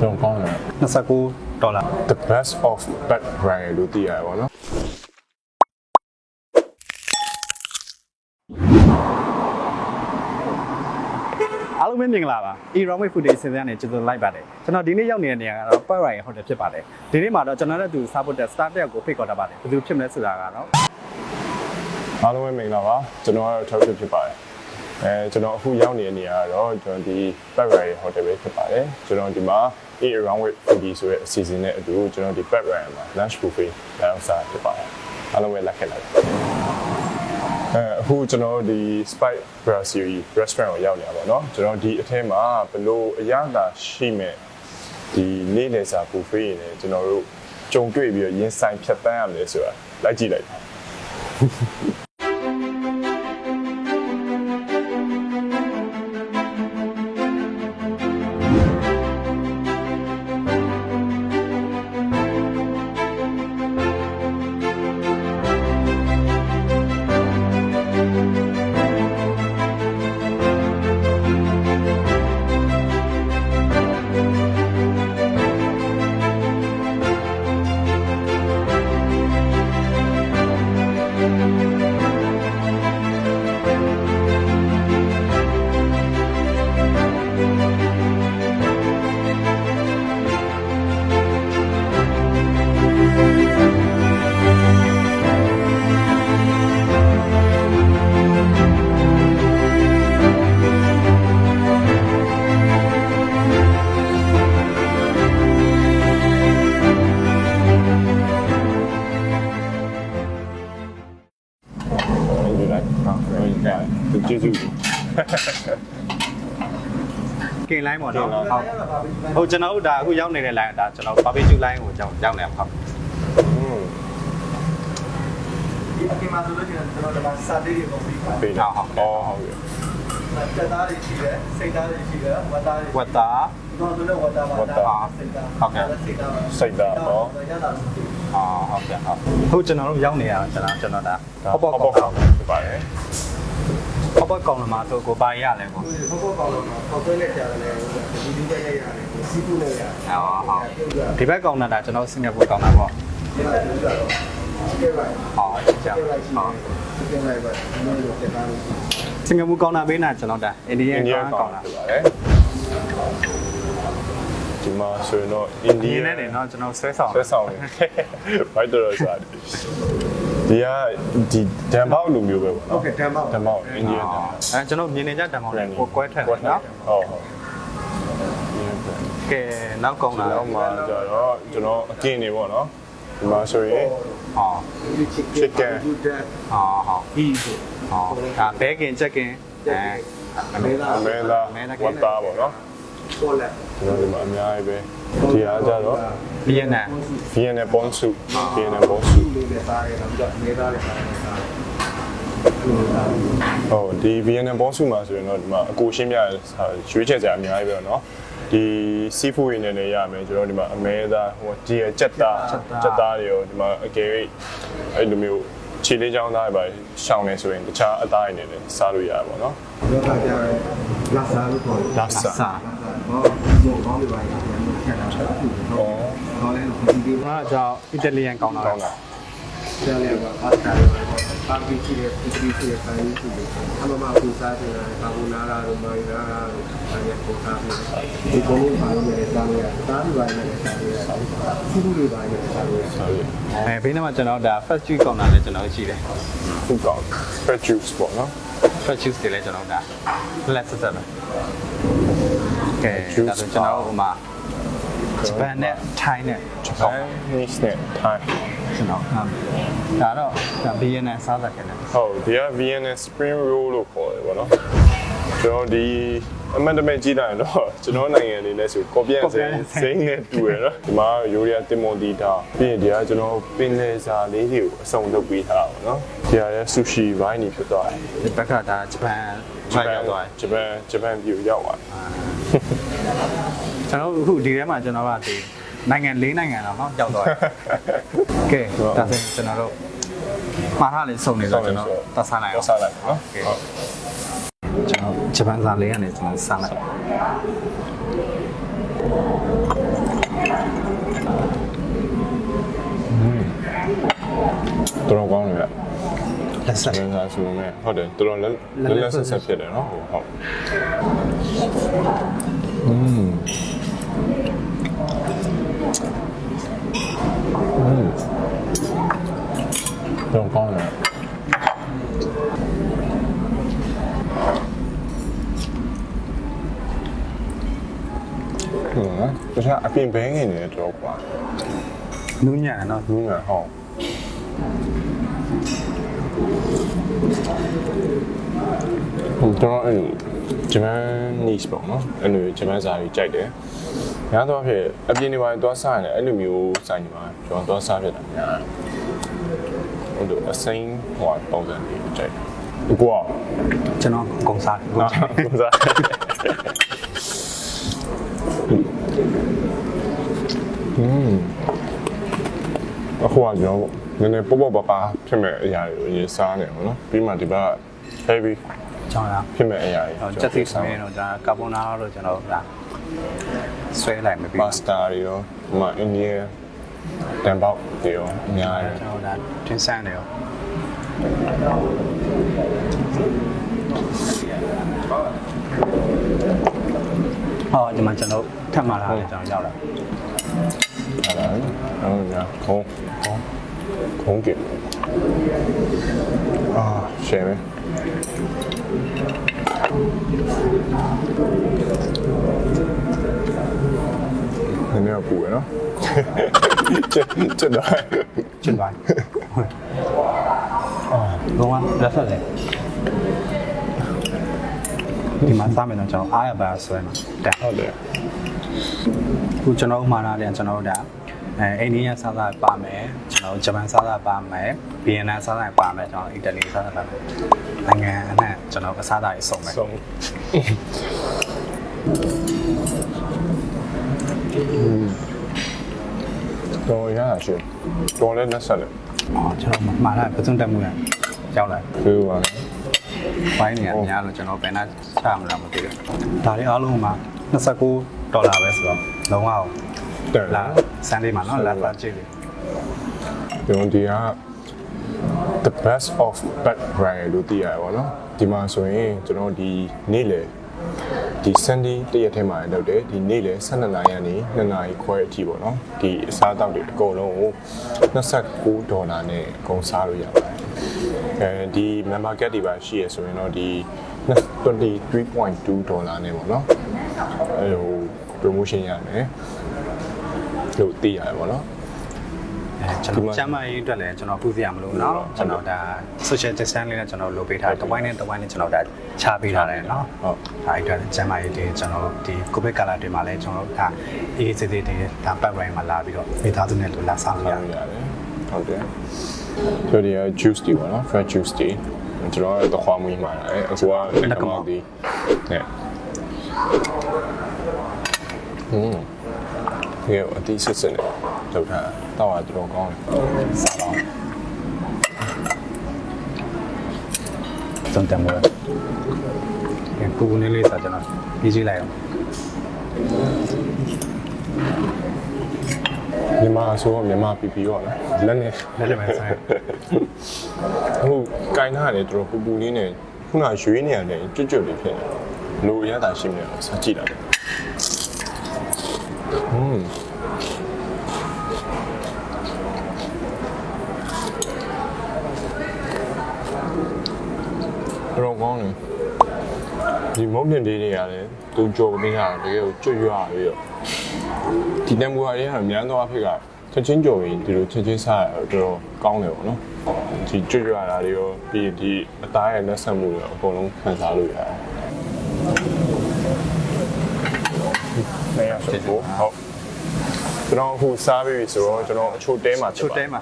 ကျွန်တော်ကောင်းတယ်29ဒေါ်လာ the best of bad brand လို့သိရတယ်ပေါ့နော်အားလုံးပဲမင်္ဂလာပါ Eromic Food Day စီစဉ်ရနေကျေးဇူးလိုက်ပါတယ်ကျွန်တော်ဒီနေ့ရောက်နေတဲ့နေရာကတော့ Paradise Hotel ဖြစ်ပါတယ်ဒီနေ့မှာတော့ကျွန်တော်တို့အတူ support တဲ့ star တစ်ယောက်ကိုဖိတ်ခေါ်ထားပါတယ်ဘယ်သူဖြစ်မလဲဆိုတာကတော့အားလုံးပဲမင်္ဂလာပါကျွန်တော်ကတော့ Travis ဖြစ်ပါတယ် အဲကျွန်တော်အခုရောက်နေတဲ့နေရာကတော့ကျွန်တော်ဒီ Paradise Hotel ပဲဖြစ်ပါတယ်ကျွန်တော်ဒီမှာ Eat Around with Foodie ဆိုတဲ့အစီအစဉ်နဲ့အတူကျွန်တော်ဒီ Paradise မှာ lunch buffet လောက်စားဖြစ်ပါတယ်အားလုံးပဲလက်ခံလိုက်ပါအဲအခုကျွန်တော်တို့ဒီ Spike Brasserie restaurant ကိုရောက်နေတာပေါ့နော်ကျွန်တော်ဒီအထဲမှာဘယ်လိုအရသာရှိမဲ့ဒီနေ့လည်စာ buffet ရင်းနဲ့ကျွန်တော်တို့ကြုံတွေ့ပြီးတော့ရင်ဆိုင်ဖြတ်တန်းရမလဲဆိုတာလိုက်ကြည့်လိုက်ပါ ကင်လိုင်းပေါ့နော်ကင်လိုင်းဟုတ်ဟုတ်ကျွန်တော်တို့ဒါအခုရောက်နေတဲ့ line ဒါကျွန်တော် barbecue line ကိုကြောင်းရောက်နေတာဟုတ်อืมဒီအပြင်မှာဆိုလို့ရှိရင်ကျွန်တော်ဒီမှာစာတေးတွေပုံပြီးပါပေးတာဩဟုတ်ကဲ့စက်သားတွေရှိတယ်စိတ်သားတွေရှိတယ်ဝတ်သားတွေဝတ်သားတော့ဆိုတော့ဝတ်သားပါစိတ်သားစိတ်သားပါစိတ်သားပေါ့ရတာအာဟုတ်ကဲ့ဟုတ်ဟုတ်ကျွန်တော်တို့ရောက်နေရတာကျွန်တော်ကျွန်တော်ဒါဟောဟောပေါ့ပေါ့ပေါ့ကောင်းဖြစ်ပါတယ် ဟောပေါ့ကောင်းလာမှာဆိုကိုပါရရလဲကိုဟိုဘောကောင်းတော့ပေါက်သွဲနဲ့ကြားတယ်ဒီဒီတဲ့ရတယ်စီးပူနဲ့ရတယ်ဟောဟုတ်ပြုတ်ရဒီဘက်ကောင်းတာဒါကျွန်တော်စင်ကာပူကောင်းတာပေါ့ဒီမှာပြုတ်ရတော့ကဲပါဟောကြောက်ကဲပါရှိဟောတယ်ကဲလိုက်ပါဒီလိုစက်သားတွေစင်ကာပူကောင်းတာပေးတာကျွန်တော်ဒါအိန္ဒိယအိန္ဒိယကောင်းကောကောင်းင်းတာဖြစ်ပါတယ်ဒီမှာဆိုရင်တော့အိန္ဒိဒီယနေ့နေတော့ကျွန်တော်ဆွဲဆောင်ဆွဲဆောင်နေဘိုက်တော်စားတယ် ဒီကဒီဒန်ပေါက်လိုမျိုးပဲပေါ့နော်ဟုတ်ကဲ့တန်ပေါက်ဒန်ပေါက်အင်ဂျင်ဒန်ပေါက်အဲကျွန်တော်မြင်နေကြတံပေါင်းတွေကိုကွဲထက်တယ်နော်ဟုတ်ဟုတ်ကဲနောက်ကောင်းလာဒီတော့မှကျတော့ကျွန်တော်အကင်နေပေါ့နော်ဒီမှာဆိုရင်ဟာ chicken ဟာဟာဤဆိုဟာဒါဘဲကင်ချက်ကင်အဲအမဲလာအမဲလာဝတ်သားပေါ့နော် ပေါ်လက် ကျွန်တော်ဒီမှာအများကြီးပဲဒီအားကြတော့ ဗီယက်နမ် Vienna Bonsu Vienna Bonsu လေးနဲ့စားရတယ်နောက်ပြီးတော့အမေသားတွေစားရတယ်စား ဟုတ်ဒီ Vienna Bonsu မှာဆိုရင်တော့ဒီမှာအကိုရှင်းပြရွေးချက်စရာအများကြီးပဲเนาะဒီ seafood ရင်းနဲ့လည်းရမယ်ကျွန်တော်ဒီမှာအမဲသားဟိုဒီကြက်သားကြက်သားတွေရောဒီမှာအကယ်၍အဲ့လိုမျိုးခြေလေးချောင်းသားတွေပါရှောင်းနေဆိုရင်တခြားအသားတွေနဲ့လည်းစားလို့ရတယ်ပေါ့နော် ရောတာကြတယ်လက်စားလို့ခေါ်တယ် လာဆာ စာ ဟောဒီကောင်းလေးပါရတယ်ဖြတ်တာဟုတ်ဩဟောလဲဒီဒီဒါကြောင့်အီတလီယန်ကောင်းတာကောင်းတာဆရာလေးကပါစတာပါဘီချီရဲ့ပီပီချီရဲ့ဆိုင်ချီရဲ့အမမကူစားတယ်ကာဘူနာရာတို့မာရီနာရာတို့အဲဒီပုံစားပြီးဒီကုန်းလေးပါလို့လည်းစားလို့ရတယ်စားပြီးပါရင်လည်းစားလို့ရတယ်စီးပူးလေးပါရင်လည်းစားလို့ရတယ်စားရအဲဘေးနားမှာကျွန်တော်ဒါ first juice ကောင်းတာလည်းကျွန်တော်ရှိတယ်ခုကောင်း fresh juice ပေါ့နော် first juice တွေလည်းကျွန်တော်ဒါလက်ဆက်ဆက်ပဲ ကဲ juice ဒါဆိုကျွန်တော်ဟိုမှာဂျပန်နဲ့ Thai နဲ့ Japan Chinese နဲ့ Thai ကျွန်တော်ဒါတော့ဒါဗီယက်နမ်စားသက်ခဲ့တယ်ဟုတ်ဒီက Vienna Spring Roll လို့ခေါ်တယ်ပေါ့နော်ကျွန်တော်ဒီအမှန်တမဲ့ကြီးလိုက်ရင်တော့ကျွန်တော်နိုင်ငံအနေနဲ့ဆိုကော်ပြန်စိမ်းစိမ်းနဲ့တူရယ်နော်ဒီမှာယူရီးယားတင်မွန်တီတာပြီးရင်ဒီကကျွန်တော်ပင်လယ်စာလေးတွေကိုအစုံလုပ်ပေးထားတာပေါ့နော်ဒီကလည်းဆူရှီဘိုင်းနေဖြစ်သွားတယ်ဒီဘက်ကဒါဂျပန်ဂျပန်ရောက်သွားတယ်ဂျပန်ဂျပန်ပြည်ရောက်သွားတယ် ကျွန်တော်အခုဒီထဲမှာကျွန်တော်ကဒီနိုင်ငံ၄နိုင်ငံတော့เนาะရောက်သွားတယ်ကဲဒါဆိုရင်ကျွန်တော်တို့မှားထားလေစုံနေတော့ကျွန်တော်တဆန်းလိုက် တော့ အောင် စားလိုက်နော် ကဲကျွန်တော်ဂျပန်စာလေးကနေကျွန်တော်စမ်းလိုက် တော်တော်ကောင်းတယ်ဗျ လက်ဆက် လင်းစားဆိုပေမဲ့ဟုတ်တယ်တော်တော်လက်လက်လက်ဆက်ဆက်ဖြစ်တယ်နော်ဟုတ် 음. 음. 이런 거 하네. 응, 그래서 앞이 뱅이네, 저거. 눈이 안 와. 눈이 안 와. 음, 저거, တယ်နော်လူငယ်ဟောဟိုတော့အဲ့ဂျပန် niche ပေါ့နော်အဲ့လိုဂျပန်စာကြီးကြိုက်တယ်။များသောအားဖြင့်အပြင်တွေပါသွားစားရတယ်အဲ့လိုမျိုးဆိုင်တွေမှာကျွန်တော်သွားစားဖြစ်တာများတယ်။ဟိုလိုအစိမ်းဟိုပုံစံတွေကြိုက်တယ်။ကိုကကျွန်တော်အကုန်စားတယ်နော်ကိုစားอืมအခုကကျွန်တော်နည်းနည်းပေါ့ပေါ့ပါပါဖြစ်မဲ့အရာတွေကိုရေးစားနေအောင်နော်ပြီးမှဒီဘက် heavy ကျွန်တော်ဖြစ်မဲ့အရာတွေကချက်စီဆိုရင်တော့ဒါကာဗွန်နာတော့ကျွန်တော်ဒါဆွဲလိုက်မပြီးပါစတာတွေရောဒီမှာအိန္ဒိယတန်ပေါက်တွေရောအများကြီးကျွန်တော်ဒါတင်ဆန်းတယ်ရောဟောဒီမှာကျွန်တော်ထပ်မှာလာတယ်ကျွန်တော်ရောက်လာဟုတ်လားဟုတ်ညာခုံးခုံးခုံးကအာရှယ်မယ် နည်းနည်းပူရနော်ချက်ချက်တော့ချစ်သွားအော်ဘောကလက်ဆက်တယ်ဒီမှာစားမယ်တော့ကျွန်တော်အားရပါဆွဲမှာတန်ဟုတ်တယ်ခုကျွန်တော်မှာလာတယ်ကျွန်တော်တို့ဒါ အဲအိန္ဒိယစားစားပါမယ်ကျွန်တော်ဂျပန်စားစားပါမယ်ဗီယက်နမ်စားစားပါမယ်ကျွန်တော်အီတလီစားစားပါမယ်နိုင်ငံအနှံ့ကျွန်တော်အစားအသောက်တွေစုံမယ်ဆုံးတော့ရရရှိတော်လည်းလက်ဆက်တယ်အော်ကျွန်တော်မှာလာပစုံတက်မှုရရောက်လာပြီးပါဘိုင်းနေရများလို့ကျွန်တော်ဘယ်နှချမလားမသိဘူးဒါတွေအားလုံးမှာ29ဒေါ်လာပဲဆိုတော့လုံးဝ တယ်လာစန်ဒေးမှာနော်လာလာကြည့်လေဒီဝန်ဒီက the best of bad ride လို့သိရတယ်ပေါ့နော်ဒီမှာဆိုရင်ကျွန်တော်ဒီနေ့လေဒီ Sunday တရက်ထဲမှာလုပ်တယ်ဒီနေ့လေ12နာရီကနေ2နာရီခွဲအထိပေါ့နော်ဒီအစားအသောက်တွေအကုန်လုံးကို29ဒေါ်လာနဲ့အကုန်စားလို့ရပါတယ်အဲဒီ member get တွေပါရှိရဆိုရင်တော့ဒီ23.2ဒေါ်လာနဲ့ပေါ့နော်အဲဟို promotion ရမယ် လို့သိရတယ်ပေါ့နော် အဲကျွန်တော်ကျမ်းမာရေးအတွက်လည်းကျွန်တော်ပူစရာမလိုเนาะကျွန်တော်ဒါ social distance လေးနဲ့ကျွန်တော်လုပ်ပေးထားတယ်တဝိုင်းနဲ့တဝိုင်းနဲ့ကျွန်တော်ဒါချပေးထားတယ်เนาะ ဟုတ် ဒါအတွက်ကျမ်းမာရေးတွေကျွန်တော်ဒီကိုဗစ်ကာလတွေမှာလည်းကျွန်တော်ဒါအေးစစ်စစ်တွေဒါပတ်ရိုင်းမှာလာပြီးတော့မိသားစုနဲ့လူလာဆောင်ရ ရ အောင် ရတယ်ဟုတ်တယ်ဆိုဒီ juice တီပေါ့နော် fresh juice တီကျွန်တော်ကတော့ခွာမွေးမှာလေအခုကလက်ကမောက်တီနဲ့ဟွ န်းဒီအတီးစစ်စစ်နဲ့လောက်တာတော့တော်တော်ကောင်းတယ်စားတော့စုံတမ်းမို့ဒီပူပူနေလေးစားကျွန်တော်ပြီးကြည့်လိုက်အောင်မြန်မာဆိုတော့မြန်မာပီပီရောလားလက်နဲ့လက်လက်ပဲဆိုင်အခုကင်ထားတယ်တော်တော်ပူပူလေးနဲ့ခုနရွေးနေရတယ်ကျွတ်ကျွတ်လေးဖြစ်နေလိုရတာရှိနေတော့စားကြည့်လို က်ဟွန်းတော်တော်ကောင်းတယ်ဒီမုတ်ပြင်လေးတွေကလည်းသူကြော်ပေးတာတကယ်ကိုကျွတ်ရွာပြီးတော့ဒီတံမူဟာတွေကအများသောအားဖြင့်ကချက်ချင်းကြော်ရင်ဒီလိုချက်ချင်းစားရတော့တော်တော်ကောင်းတယ်ပေါ့နော်ဒီကျွတ်ရွာတာတွေရောပြီးရင်ဒီအသားရဲ့လက်ဆက်မှုတွေရောအကုန်လုံးခံစားလို့ရတယ်နေရဆိုတော့ဟုတ် ကျွန်တော်အခုစားပြီးပြီဆိုတော့ကျွန်တော်အချိုတဲမှာချိုတဲမှာ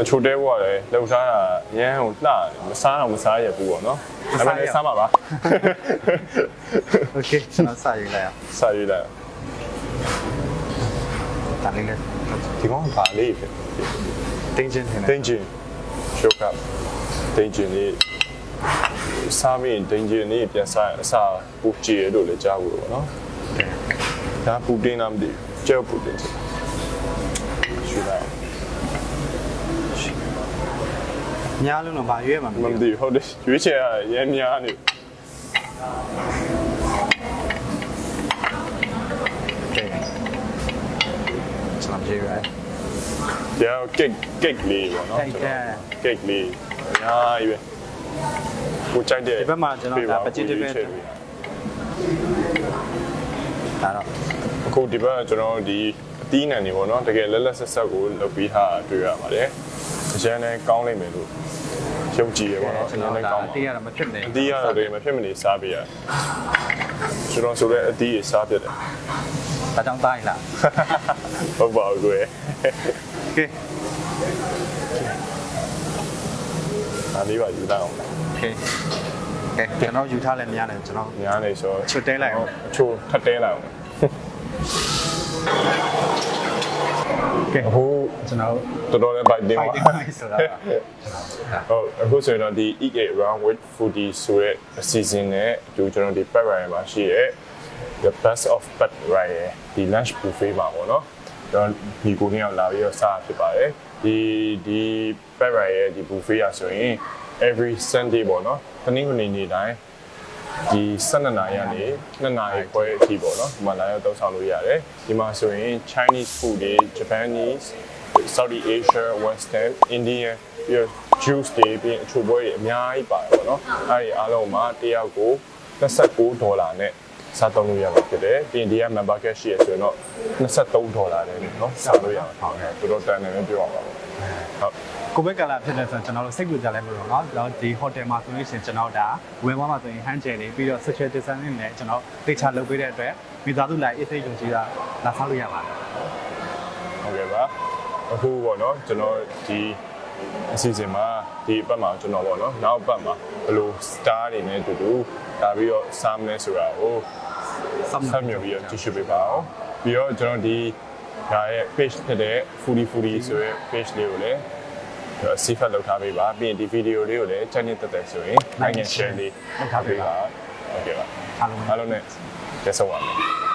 အချိုတဲဘောကလည်းလှုပ်ရှားတာရမ်းဟိုလှမစားတော့မစားရဘူးပေါ့နော်ဒါပေမဲ့စားပါပါ Okay ကျွန်တော်စားယူလိုက်အောင်စားယူလိုက်အောင်တာလေးနဲ့ဒီကောင်ပါလေးပဲတင်းချင်းထင်တယ်တင်းချင်းရှုပ်ကတင်းချင်းလေးစားမင်းတင်းချင်းလေးပြန်စားအစာပူကြည့်ရလို့လည်းကြားဘူးပေါ့နော်ဒါပူတင်းလားမသိဘူးကျဲပူတင်း ညားလုံးတော့ဗာရွေးမှာမမသိသိဘူးဘူးဟုတ်တယ်ရွေးချယ်ရရမ်းများနေကဲကျွန်တော်ပြေးရဲဒါကက်ကက်လေးပေါ့နော်ကက်ကက်ကက်လေးအများကြီးပဲကိုကြိုက်တဲ့ဒီဘက်မှာကျွန်တော်ဒါ vegetable ဒါတော့အခုဒီဘက်ကကျွန်တော်ဒီအသီးနှံတွေပေါ့နော်တကယ်လက်လက်ဆက်ဆက်ကိုလုပ်ပြီးထားတာတွေ့ရပါတယ်အ ရန်လည်းကောင်းလိမ့်မယ်လို့ယုံကြည်ရပေါ့နော်အကျွန်ရန်တော်လည်းဒါကောင်းအပါတေးရတော့မဖြစ်နေအသီးရတော့ဒီမဖြစ်မနေစားပေးရကျွန်တော်ဆိုလည်းအသီးရစားပြတယ်ဒါကြောင့်တိုင်းလားဟုတ်ပါဘူးကွယ်ကဲဒါလေးပါယူလိုက်အောင်ကဲကဲကျွန်တော်ယူထားလဲမရတယ်ကျွန်တော်ညာနေဆိုချွတ်တဲလိုက်အောင်အချိုးထပ်တဲလိုက်အောင် ကဲအခုကျွန်တော်တော်တော်လေးပိုက်တင်ပါ fighting nice ဆိုတာဟုတ်အခုဆိုရင်တော့ဒီ eat it around with foodie ဆိုရဲအစီအစဉ်နဲ့အတူကျွန်တော်ဒီ pet ride မှာရှိရဲ the best of pet ride ရဲ့ဒီ lunch buffet မှာပေါ့နော်ကျွန်တော်ဒီကိုနေ့ရောက်လာပြီးတော့စားဖြစ်ပါတယ်ဒီဒီ pet ride ရဲ့ဒီ buffet ရဆိုရင် every sunday ပေါ့နော်တနင်္ဂနွေနေ့တိုင်း ဒီ12နာရီကနေ2နာရီခွဲအထိပေါ့နော်ဒီမှာလာရောက်တောက်ဆောင်လို့ရတယ်ဒီမှာဆိုရင် Chinese food တွေ Japanese Saudi Asia Western Indian ပြီးတော့ juice တွေပြီးရင်အချိုပွဲတွေအများကြီးပါတယ်ပေါ့နော်အဲဒီအားလုံးမှာတစ်ယောက်ကို29ဒေါ်လာနဲ့စားသုံးလို့ရမှာဖြစ်တယ်ပြီးရင်ဒီက member cash ရှိရဆိုရင်တော့23ဒေါ်လာနဲ့เนาะစားလို့ရမှာဟုတ်တယ်တော်တော်တန်တယ်ပဲပြောရမှာပေါ့ း။ ဟုတ် ကိုဘက်ကလာဖြစ်နေဆိုရင်ကျွန်တော်တို့စိတ်ကူကြလဲမလို့เนาะကျွန်တော်ဒီ hotel မှာဆိုလို့ရှိရင်ကျွန်တော်ဒါဝင်သွားမှာဆိုရင် hand gel တွေပြီးတော့ social distancing နဲ့ကျွန်တော်တေချာလုပ်ပေးတဲ့အတွက်မိသားစုလိုက်အေးစိတ်ယုံကြည်တာလာစားလို့ရပါတယ် ဟုတ်ကဲ့ပါအခုပေါ့နော်ကျွန်တော်ဒီအစီအစဉ်မှာဒီအပတ်မှာကျွန်တော်ပေါ့နော်နောက်အပတ်မှာဘယ်လို star တွေနဲ့အတူတူဒါပြီးတော့စားမလဲဆိုတာကို ဆက် ဆက်မြှော်ပြီးတော့ကြည့်ရှုပေးပါအောင်ပြီးတော့ကျွန်တော်ဒီ ဒါရဲ့ page ဖြစ်တဲ့ foodie foodie ဆိုရဲ page လေးကိုလည်းစီဖတ်လုပ်ထားပေးပါပြီးရင်ဒီဗီဒီယိုလေးကိုလည်းချက်နှစ်တက်တက်ဆိုရင် like and share လေးလုပ်ထားပေးပါဟုတ်ကဲ့ပါအားလုံးအားလုံးနဲ့ကျေးဇူးပါမယ်